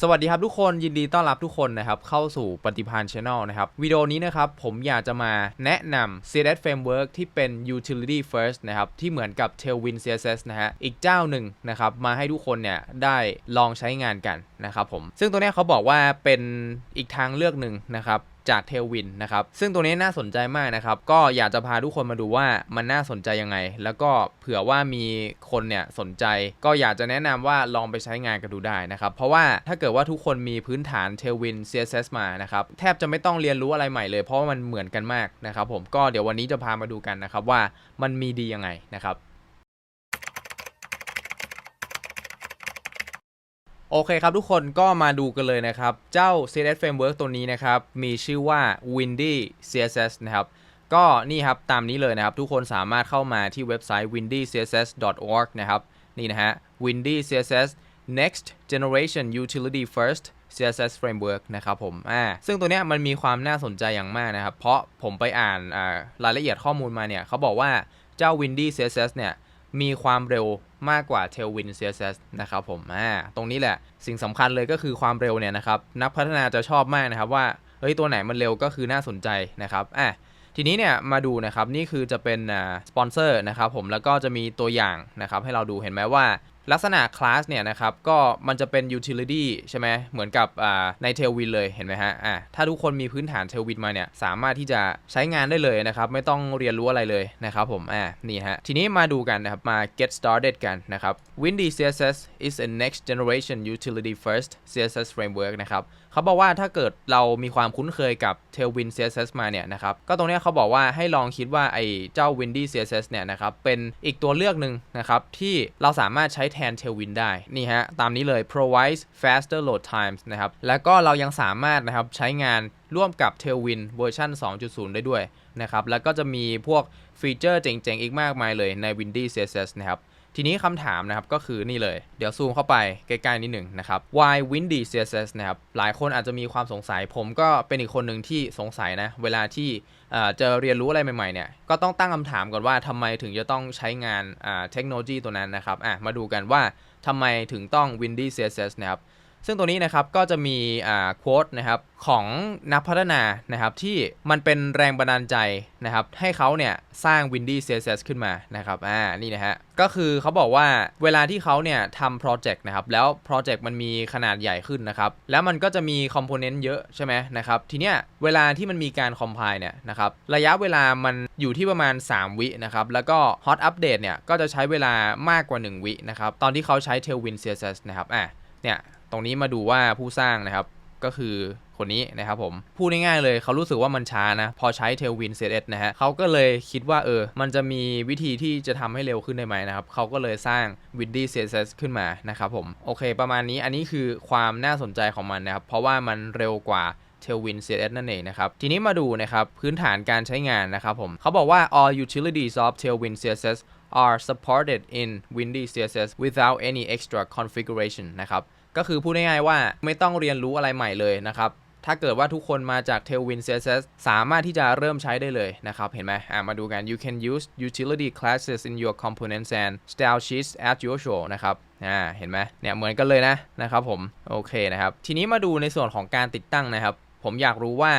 สวัสดีครับทุกคนยินดีต้อนรับทุกคนนะครับ เข้าสู่ปฏิพาน Channel นะครับวิดีโอนี้นะครับ ผมอยากจะมาแนะนำ CSS Framework ที่เป็น Utility First นะครับ ที่เหมือนกับ Tailwind CSS นะฮะอีกเจ้าหนึ่งนะครับ มาให้ทุกคนเนี่ยได้ลองใช้งานกันนะครับผม ซึ่งตัวเนี้ยเขาบอกว่าเป็นอีกทางเลือกหนึ่งนะครับ จากเทลวินนะครับ ซึ่งตัวนี้น่าสนใจมากนะครับ ก็อยากจะพาทุกคนมาดูว่ามันน่าสนใจยังไง แล้วก็เผื่อว่ามีคนเนี่ยสนใจ ก็อยากจะแนะนำว่าลองไปใช้งานกันดูได้นะครับ เพราะว่าถ้าเกิดว่าทุกคนมีพื้นฐาน Tailwind CSS มานะครับ แทบจะไม่ต้องเรียนรู้อะไรใหม่เลย เพราะว่ามันเหมือนกันมากนะครับผม ก็เดี๋ยววันนี้จะพามาดูกันนะครับว่ามันมีดียังไงนะครับ โอเคครับทุกคนก็มาดูกันเลยนะครับ เจ้า CSS Framework ตัวนี้นะครับ มีชื่อว่า Windy CSS นะครับ ก็นี่ครับตามนี้เลยนะครับ ทุกคนสามารถเข้ามาที่เว็บไซต์ windycss.org นะครับ นี่นะฮะ Windy CSS Next Generation Utility First CSS Framework นะครับผม อ่า ซึ่งตัวเนี้ยมันมีความน่าสนใจอย่างมากนะครับ เพราะผมไปอ่านอ่ารายละเอียดข้อมูลมาเนี่ยเขาบอกว่าเจ้า Windy CSS เนี่ย มีความเร็วมากกว่า Tailwind CSS นะครับผมอ่าตรงนี้แหละสิ่งสำคัญเลยก็คือความเร็วเนี่ยนะครับนักพัฒนาจะชอบมากนะครับว่าเฮ้ยตัวไหนมันเร็วก็คือน่าสนใจนะครับอะทีนี้เนี่ยมาดูนะครับนี่คือจะเป็นสปอนเซอร์นะครับผมแล้วก็จะมีตัวอย่างนะครับให้เราดูเห็นไหมว่า ลักษณะคลาสเนี่ยนะครับก็มันจะเป็น utility ใช่ไหมเหมือนกับในเทลวินเลยเห็นไหมฮะอะถ้าทุกคนมีพื้นฐานเทลวินมาเนี่ยสามารถที่จะใช้งานได้เลยนะครับ ไม่ต้องเรียนรู้อะไรเลยนะครับผมอะนี่ฮะทีนี้มาดูกันนะครับ มา get started กันนะครับ Windy CSS is a next generation utility first CSS framework นะครับ เขาบอกว่าถ้าเกิดเรามีความคุ้นเคยกับ Tailwind CSS มาเนี่ยนะครับ ก็ตรงนี้เขาบอกว่าให้ลองคิดว่าไอ้เจ้า Windy CSS เนี่ยนะครับ เป็นอีกตัวเลือกหนึ่งนะครับ ที่เราสามารถใช้แทน Tailwind ได้ นี่ฮะ ตามนี้เลย provides faster load times นะครับ แล้วก็เรายังสามารถนะครับใช้งานร่วมกับ Tailwind เวอร์ชัน2.0 ได้ด้วยนะครับ แล้วก็จะมีพวกฟีเจอร์เจ๋งๆ อีกมากมายเลยใน Windy CSS นะครับ ทีนี้คำถามนะครับก็คือนี่เลย เดี๋ยวซูมเข้าไปใกล้ๆนิดหนึ่งนะครับ why windy css นะครับ หลายคนอาจจะมีความสงสัย ผมก็เป็นอีกคนหนึ่งที่สงสัยนะ เวลาที่เจอจะเรียนรู้อะไรใหม่ๆเนี่ย ก็ต้องตั้งคำถามก่อนว่าทำไมถึงจะต้องใช้งานเทคโนโลยีตัวนั้นนะครับ อะ มาดูกันว่าทำไมถึงต้อง windy css นะครับ ซึ่งตัวนี้นะครับก็จะมีอ่าโค้ดนะครับของนักพัฒนานะครับที่มันเป็นแรงบันดาลใจนะครับให้เขาเนี่ยสร้าง Windy CSS ขึ้นมานะครับอ่านี่นะฮะก็คือเขาบอกว่าเวลาที่เขาเนี่ยทำโปรเจกต์นะครับแล้วโปรเจกต์มันมีขนาดใหญ่ขึ้นนะครับแล้วมันก็จะมีคอมโพเนนต์เยอะใช่ไหมนะครับทีเนี้ยเวลาที่มันมีการคอมไพล์เนี่ยนะครับระยะเวลามันอยู่ที่ประมาณ 3 วินะครับแล้วก็ Hot Update เนี่ยก็จะใช้เวลามากกว่า 1 วินะครับตอนที่เขาใช้ Tailwind CSS นะครับอะเนี่ย ตรงนี้มาดูว่าผู้สร้างนะครับก็คือคนนี้นะครับผมพูดง่ายๆเลยเขารู้สึกว่ามันช้านะ พอใช้ Tailwind CSS นะฮะเขาก็เลยคิดว่าเออ มันจะมีวิธีที่จะทำให้เร็วขึ้นได้ไหมนะครับเขาก็เลยสร้าง Windy CSS ขึ้นมานะครับผมโอเค ประมาณนี้อันนี้คือความน่าสนใจของมันนะครับ เพราะว่ามันเร็วกว่า Tailwind CSS นั่นเองนะครับ ทีนี้มาดูนะครับพื้นฐานการใช้งานนะครับผมเขาบอกว่า all utilities of Tailwind CSS are supported in Windy CSS without any extra configuration นะครับ ก็คือพูดง่ายๆว่าไม่ต้องเรียนรู้อะไรใหม่เลยนะครับ ถ้าเกิดว่าทุกคนมาจาก Tailwind CSS สามารถที่จะเริ่มใช้ได้เลยนะครับ เห็นไหมอ่ามาดูกัน you can use utility classes in your components and style sheets as usual นะครับอ่าเห็นไหมเนี่ยเหมือนกันเลยนะนะครับผมโอเคนะครับ ทีนี้มาดูในส่วนของการติดตั้งนะครับ ผมอยากรู้ว่า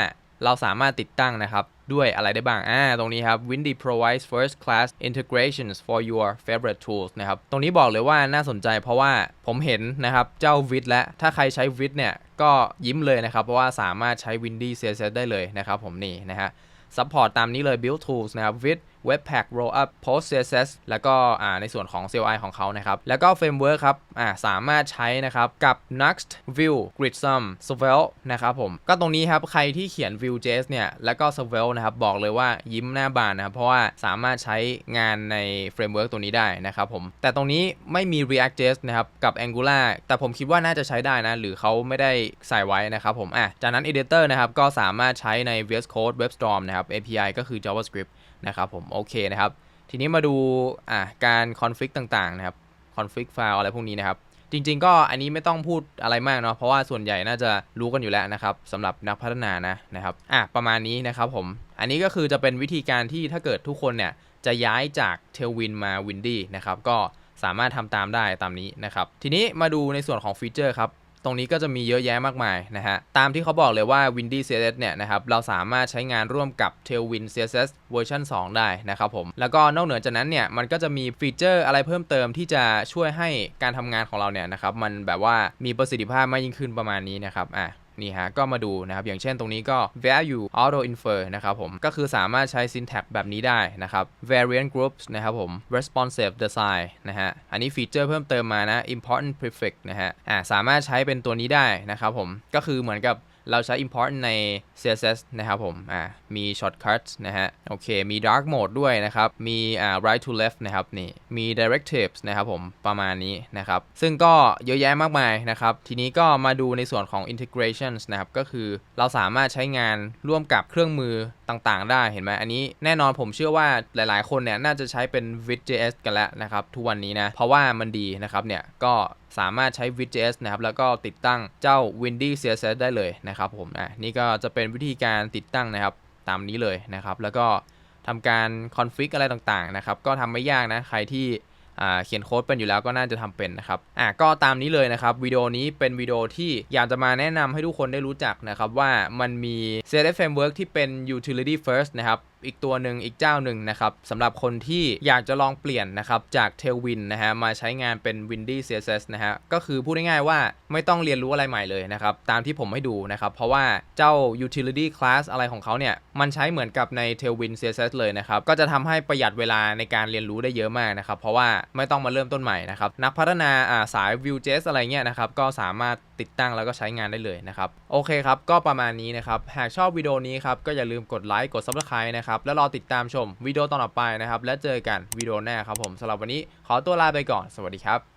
เราสามารถติดตั้งนะครับ ด้วยอะไรได้บ้าง อ่า ตรงนี้ครับ Windy provides first class integrations for your favorite tools นะครับ ตรงนี้บอกเลยว่าน่าสนใจเพราะว่าผมเห็นนะครับ เจ้าวิดและ ถ้าใครใช้วิดเนี่ย ก็ยิ้มเลยนะครับ เพราะว่าสามารถใช้ Windy CSS ได้เลยนะครับผมนี่นะฮะ ซัพพอร์ตตามนี้เลย build tools นะครับ with webpack rollup post css แล้วก็ในส่วนของ CLI ของเขานะครับ แล้วก็ framework ครับสามารถใช้นะครับกับ Next View Gridsum Svelte นะครับผม ก็ตรงนี้ครับ ใครที่เขียน Vue.js เนี่ยแล้วก็ Svelte นะครับ บอกเลยว่ายิ้มหน้าบานนะครับ เพราะว่าสามารถใช้งานใน framework ตัวนี้ได้นะครับผม แต่ตรงนี้ไม่มี React.js นะครับกับ Angular แต่ผมคิดว่าน่าจะใช้ได้นะ หรือเขาไม่ได้ใส่ไว้นะครับผมอะจากนั้น editor นะครับก็สามารถใช้ใน VS Code WebStorm นะครับ API ก็คือ JavaScript นะครับผมโอเคนะครับ ทีนี้มาดูอะการคอนฟิกต่างๆนะครับคอนฟิกไฟล์อะไรพวกนี้นะครับ จริง ๆ ก็อันนี้ไม่ต้องพูดอะไรมากเนาะเพราะว่าส่วนใหญ่น่าจะรู้กันอยู่แล้วนะครับสำหรับนักพัฒนานะนะครับอะประมาณนี้นะครับผมอันนี้ก็คือจะเป็นวิธีการที่ถ้าเกิดทุกคนเนี่ยจะย้ายจาก Tailwind มา Windy นะครับก็สามารถทำตามได้ตามนี้นะครับ ทีนี้มาดูในส่วนของฟีเจอร์ครับ ตรงนี้ก็จะมีเยอะแยะมากมายนะฮะ ตามที่เขาบอกเลยว่า Windy CSS เนี่ยนะครับ เราสามารถใช้งานร่วมกับ Tailwind CSS เวอร์ชัน2 ได้นะครับผม แล้วก็นอกเหนือจากนั้นเนี่ย มันก็จะมีฟีเจอร์อะไรเพิ่มเติมที่จะช่วยให้การทำงานของเราเนี่ยนะครับ มันแบบว่ามีประสิทธิภาพมากยิ่งขึ้นประมาณนี้นะครับ อะ นี่ฮะก็มาดูนะครับอย่างเช่นตรงนี้ก็ value auto infer นะครับผมก็คือสามารถใช้ syntax แบบนี้ได้นะครับ variant groups นะครับผม responsive design นะฮะอันนี้ฟีเจอร์เพิ่มเติมมานะ important prefix นะฮะอ่าสามารถใช้เป็นตัวนี้ได้นะครับผมก็คือเหมือนกับ เราใช้ import ใน CSS นะครับผมอ่ามี shortcuts นะฮะโอเคมี dark mode ด้วยนะครับ มีอ่า right to left นะครับนี่มี directives นะครับผมประมาณนี้นะครับ ซึ่งก็เยอะแยะมากมายนะครับ ทีนี้ก็มาดูในส่วนของ integrations นะครับ ก็คือเราสามารถใช้งานร่วมกับเครื่องมือต่างๆ ได้เห็นไหมอันนี้แน่นอนผมเชื่อว่าหลายๆ คนเนี่ยน่าจะใช้เป็น Vue.js กันแล้วนะครับ ทุกวันนี้นะ เพราะว่ามันดีนะครับเนี่ยก็สามารถใช้ Vue.js นะครับแล้วก็ติดตั้งเจ้า Windy CSS ได้เลยนะครับผมอะนี่ก็จะเป็นวิธีการติดตั้งนะครับตามนี้เลยนะครับ แล้วก็ทำการคอนฟิกอะไรต่างๆนะครับก็ทำไม่ยากนะใครที่เขียนโค้ดเป็นอยู่แล้วก็น่าจะทำเป็นนะครับอะก็ตามนี้เลยนะครับวิดีโอนี้เป็นวิดีโอที่อยากจะมาแนะนำให้ทุกคนได้รู้จักนะครับว่ามันมี CSS Framework ที่เป็น utility first นะครับอีกตัวหนึ่งอีกเจ้าหนึ่งนะครับสำหรับคนที่อยากจะลองเปลี่ยนนะครับจาก Tailwind นะฮะมาใช้งานเป็น Windy CSS นะฮะก็คือพูดง่ายๆว่าไม่ต้องเรียนรู้อะไรใหม่เลยนะครับตามที่ผมให้ดูนะครับเพราะว่าเจ้า utility class อะไรของเขาเนี่ยมันใช้เหมือนกับใน Tailwind CSS เลยนะครับก็จะทำให้ประหยัดเวลาในการเรียนรู้ได้เยอะมากนะครับเพราะว่าไม่ต้องมาเริ่มต้นใหม่นะครับนักพัฒนาอ่าสาย Vue.js อะไรเงี้ยนะครับก็สามารถ ติดตั้งแล้วก็ใช้งานได้เลยนะครับโอเคครับก็ประมาณนี้นะครับหากชอบวิดีโอนี้ครับก็อย่าลืมกดไลค์กด Subscribe นะครับแล้วรอติดตามชมวิดีโอต่อไปนะครับและเจอกันวิดีโอหน้าครับผมสำหรับวันนี้ขอตัวลาไปก่อนสวัสดีครับ